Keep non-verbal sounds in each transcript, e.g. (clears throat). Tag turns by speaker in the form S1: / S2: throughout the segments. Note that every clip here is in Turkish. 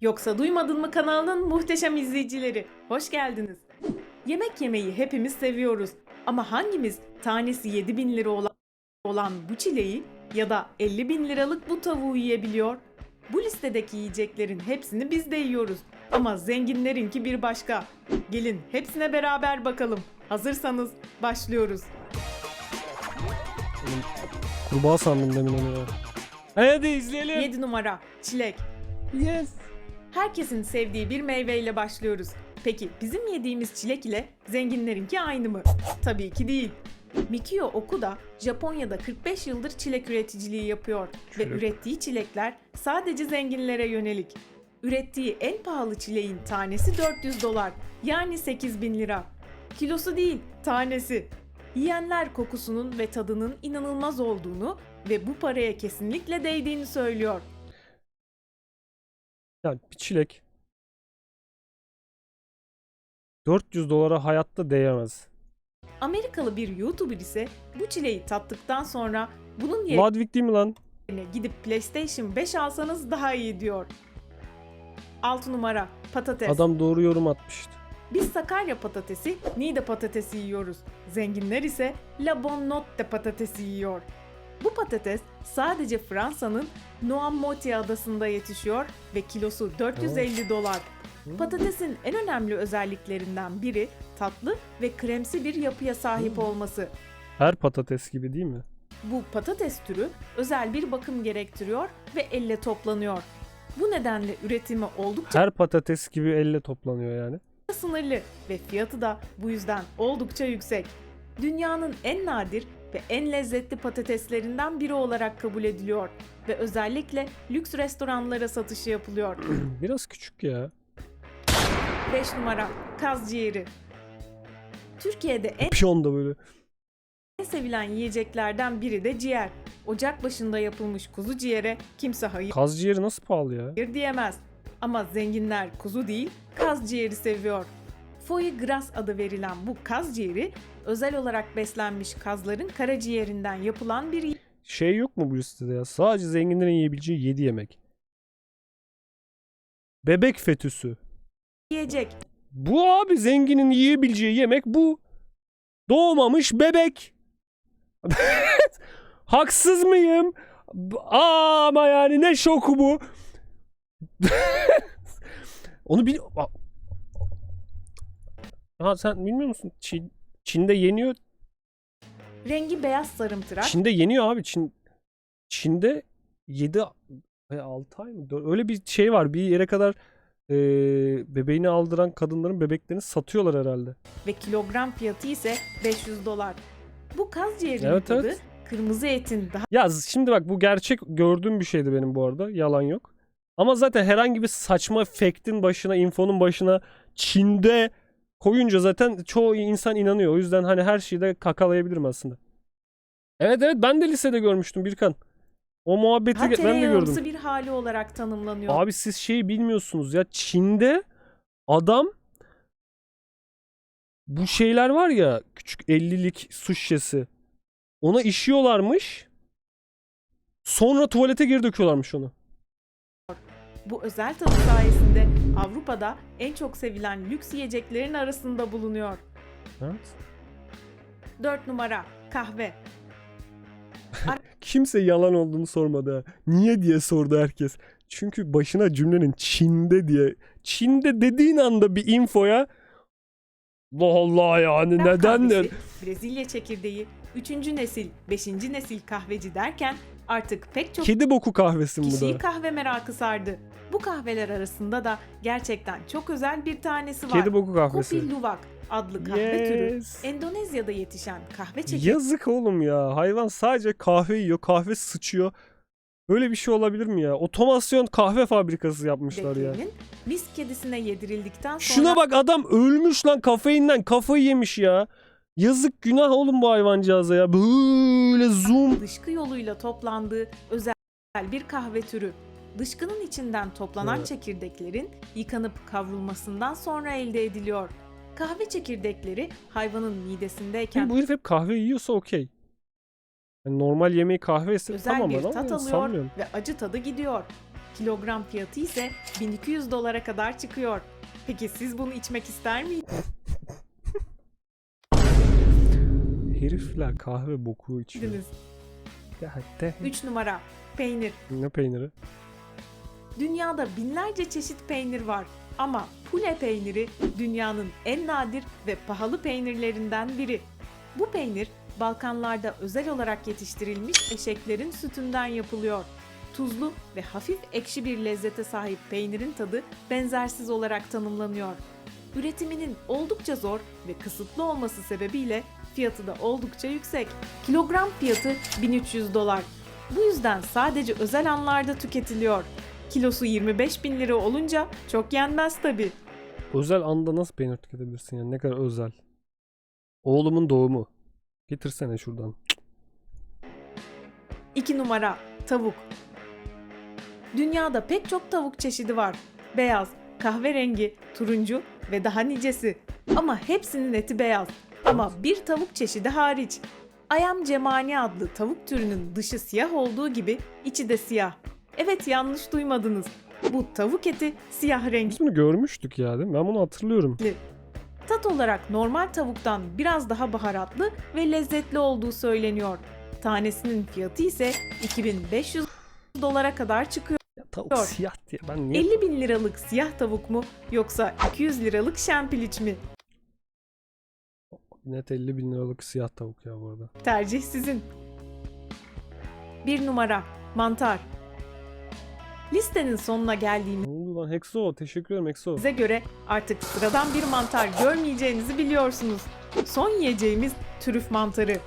S1: Yoksa duymadın mı kanalının muhteşem izleyicileri? Hoş geldiniz. Yemek yemeyi hepimiz seviyoruz. Ama hangimiz tanesi 7 bin lira olan, bu çileği ya da 50 bin liralık bu tavuğu yiyebiliyor? Bu listedeki yiyeceklerin hepsini biz de yiyoruz. Ama zenginlerinki bir başka. Gelin hepsine beraber bakalım. Hazırsanız başlıyoruz.
S2: Kurbağa sandım demin onu ya. Hadi izleyelim.
S1: 7 numara çilek.
S2: Yes.
S1: Herkesin sevdiği bir meyveyle başlıyoruz. Peki bizim yediğimiz çilek ile zenginlerinki aynı mı? Tabii ki değil. Mikio Okuda Japonya'da 45 yıldır çilek üreticiliği yapıyor ve
S2: Çilek.
S1: ürettiği çilekler sadece zenginlere yönelik. Ürettiği en pahalı çileğin tanesi 400 dolar yani 8 bin lira. Kilosu değil tanesi. Yiyenler kokusunun ve tadının inanılmaz olduğunu ve bu paraya kesinlikle değdiğini söylüyor.
S2: Yani bir çilek 400 dolara hayatta değemez.
S1: Amerikalı bir YouTuber ise bu çileği tattıktan sonra bunun
S2: Ludwig değil mi lan?
S1: yerine gidip PlayStation 5 alsanız daha iyi diyor. 6 numara patates.
S2: Adam doğru yorum atmıştı.
S1: Biz Sakarya patatesi, Niğde patatesi yiyoruz. Zenginler ise La Bonne Notte patatesi yiyor. Bu patates sadece Fransa'nın Noirmoutier adasında yetişiyor ve kilosu 450 dolar. Patatesin en önemli özelliklerinden biri tatlı ve kremsi bir yapıya sahip olması.
S2: Her patates gibi değil mi?
S1: Bu patates türü özel bir bakım gerektiriyor ve elle toplanıyor. Bu nedenle üretimi oldukça
S2: Her patates gibi elle toplanıyor yani.
S1: sınırlı ve fiyatı da bu yüzden oldukça yüksek. Dünyanın en nadir ve en lezzetli patateslerinden biri olarak kabul ediliyor ve özellikle lüks restoranlara satışı yapılıyor. (clears throat)
S2: Biraz küçük ya.
S1: 5 numara kaz ciğeri. Türkiye'de en
S2: Piyon da böyle.
S1: sevilen yiyeceklerden biri de ciğer. Ocak başında yapılmış kuzu ciğere kimse hayır
S2: Kaz ciğeri nasıl pahalı ya?
S1: Diyemez. Ama zenginler kuzu değil, kaz ciğeri seviyor. Foie gras adı verilen bu kaz ciğeri, özel olarak beslenmiş kazların karaciğerinden yapılan bir
S2: Şey yok mu bu listede ya? Sadece zenginlerin yiyebileceği 7 yemek. Bebek fetüsü.
S1: yiyecek.
S2: Bu abi zenginin yiyebileceği yemek bu. Doğmamış bebek. (laughs) Haksız mıyım? Aa, ama yani ne şoku bu. (laughs) Onu bil... Ha sen bilmiyor musun? Çin, Çin'de yeniyor.
S1: Rengi beyaz sarımtırak,
S2: Çin'de yeniyor abi. Çin Çin'de 7 6 ay mı? Öyle bir şey var. Bir yere kadar e, bebeğini aldıran kadınların bebeklerini satıyorlar herhalde.
S1: ve kilogram fiyatı ise 500 dolar. Bu kaz ciğerinin
S2: Evet,
S1: tadı
S2: evet.
S1: kırmızı etin daha
S2: Ya şimdi bak bu gerçek gördüğüm bir şeydi benim bu arada. Yalan yok. Ama zaten herhangi bir saçma fact'in başına, infonun başına Çin'de koyunca zaten çoğu insan inanıyor. O yüzden hani her şeyi de kakalayabilirim aslında. Evet evet ben de lisede görmüştüm Birkan. O muhabbeti
S1: daha
S2: ben de gördüm.
S1: bir hali olarak tanımlanıyor.
S2: Abi siz şeyi bilmiyorsunuz ya Çin'de adam bu şeyler var ya küçük 50'lik su şişesi ona işiyorlarmış sonra tuvalete geri döküyorlarmış onu.
S1: Bu özel tadı sayesinde Avrupa'da en çok sevilen lüks yiyeceklerin arasında bulunuyor.
S2: Evet.
S1: 4 numara kahve. (laughs)
S2: Kimse yalan olduğunu sormadı ha. Niye diye sordu herkes. Çünkü başına cümlenin Çin'de diye. Çin'de dediğin anda bir infoya Allah Allah yani
S1: Arap
S2: neden de
S1: kahvesi, Brezilya çekirdeği, 3. nesil, 5. nesil kahveci derken artık pek çok
S2: kedi boku kahvesi mi bu
S1: kişiyi
S2: da?
S1: kahve merakı sardı. Bu kahveler arasında da gerçekten çok özel bir tanesi var.
S2: Kedi boku kahvesi.
S1: Kopi Luwak adlı kahve türü.
S2: Yes.
S1: Endonezya'da yetişen kahve çekirdeği
S2: Yazık oğlum ya. Hayvan sadece kahve yiyor, kahve sıçıyor. Böyle bir şey olabilir mi ya? Otomasyon kahve fabrikası yapmışlar ya.
S1: Bekleyenin mis kedisine yedirildikten sonra
S2: Şuna bak adam ölmüş lan kafeinden kafayı yemiş ya. Yazık günah oğlum bu hayvancağıza ya. Böyle zoom.
S1: dışkı yoluyla toplandığı özel bir kahve türü. Dışkının içinden toplanan
S2: Evet.
S1: çekirdeklerin yıkanıp kavrulmasından sonra elde ediliyor. Kahve çekirdekleri hayvanın midesindeyken
S2: Bu herif hep kahve yiyorsa okey. Yani normal yemeği kahve ise
S1: özel
S2: tamam
S1: bir tat alıyor
S2: sanmıyorum.
S1: ve acı tadı gidiyor. Kilogram fiyatı ise 1200 dolara kadar çıkıyor. Peki siz bunu içmek ister miydiniz?
S2: Herifler kahve boku içiyor. Ya de.
S1: 3 numara peynir.
S2: Ne peyniri?
S1: Dünyada binlerce çeşit peynir var ama pule peyniri dünyanın en nadir ve pahalı peynirlerinden biri. Bu peynir Balkanlarda özel olarak yetiştirilmiş eşeklerin sütünden yapılıyor. Tuzlu ve hafif ekşi bir lezzete sahip peynirin tadı benzersiz olarak tanımlanıyor. Üretiminin oldukça zor ve kısıtlı olması sebebiyle fiyatı da oldukça yüksek. Kilogram fiyatı 1300 dolar. Bu yüzden sadece özel anlarda tüketiliyor. Kilosu 25 bin lira olunca çok yenmez tabi.
S2: Özel anda nasıl peynir tüketebilirsin yani? Ne kadar özel. Oğlumun doğumu. Getirsene şuradan.
S1: 2 numara tavuk. Dünyada pek çok tavuk çeşidi var. Beyaz, kahverengi, turuncu ve daha nicesi. Ama hepsinin eti beyaz. Ama bir tavuk çeşidi hariç. Ayam cemani adlı tavuk türünün dışı siyah olduğu gibi içi de siyah. Evet yanlış duymadınız. Bu tavuk eti siyah renkli.
S2: Biz bunu görmüştük ya değil mi? Ben bunu hatırlıyorum.
S1: Tat olarak normal tavuktan biraz daha baharatlı ve lezzetli olduğu söyleniyor. Tanesinin fiyatı ise 2500 dolara kadar çıkıyor.
S2: Tavuk
S1: Yok.
S2: siyah diye. Ben niye
S1: 50 bin liralık siyah tavuk mu yoksa 200 liralık şempiliç mi?
S2: net 50 bin liralık siyah tavuk ya bu arada.
S1: Tercih sizin. 1 numara mantar. Listenin sonuna geldiğimizde
S2: Ne oldu lan? Hexo teşekkür ederim Hexo.
S1: Size göre artık sıradan bir mantar görmeyeceğinizi biliyorsunuz. Son yiyeceğimiz trüf mantarı.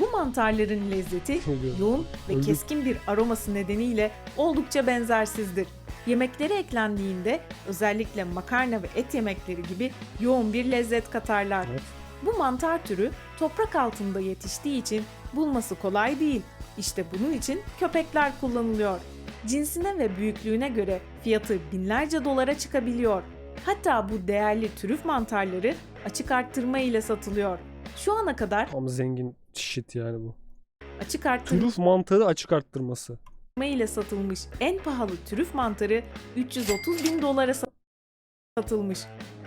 S1: Bu mantarların lezzeti yoğun ve
S2: Öldük.
S1: keskin bir aroması nedeniyle oldukça benzersizdir. Yemeklere eklendiğinde özellikle makarna ve et yemekleri gibi yoğun bir lezzet katarlar.
S2: Evet.
S1: Bu mantar türü toprak altında yetiştiği için bulması kolay değil. İşte bunun için köpekler kullanılıyor. Cinsine ve büyüklüğüne göre fiyatı binlerce dolara çıkabiliyor. Hatta bu değerli trüf mantarları açık arttırma ile satılıyor. Şu ana kadar
S2: Ama zengin shit yani bu.
S1: açık arttırma
S2: Trüf mantarı açık arttırması.
S1: ile satılmış en pahalı trüf mantarı 330 bin dolara sa- satılmış.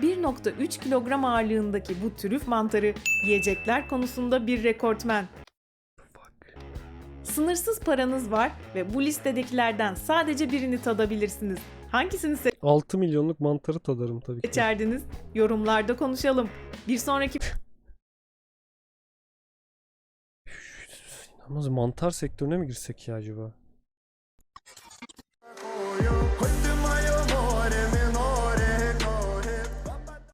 S1: 1.3 kilogram ağırlığındaki bu trüf mantarı yiyecekler konusunda bir rekortmen.
S2: Fuck.
S1: Sınırsız paranız var ve bu listedekilerden sadece birini tadabilirsiniz. Hangisini
S2: 6 milyonluk mantarı tadarım tabii ki.
S1: seçerdiniz? Yorumlarda konuşalım. Bir sonraki
S2: Yalnız mantar sektörüne mi girsek ya acaba?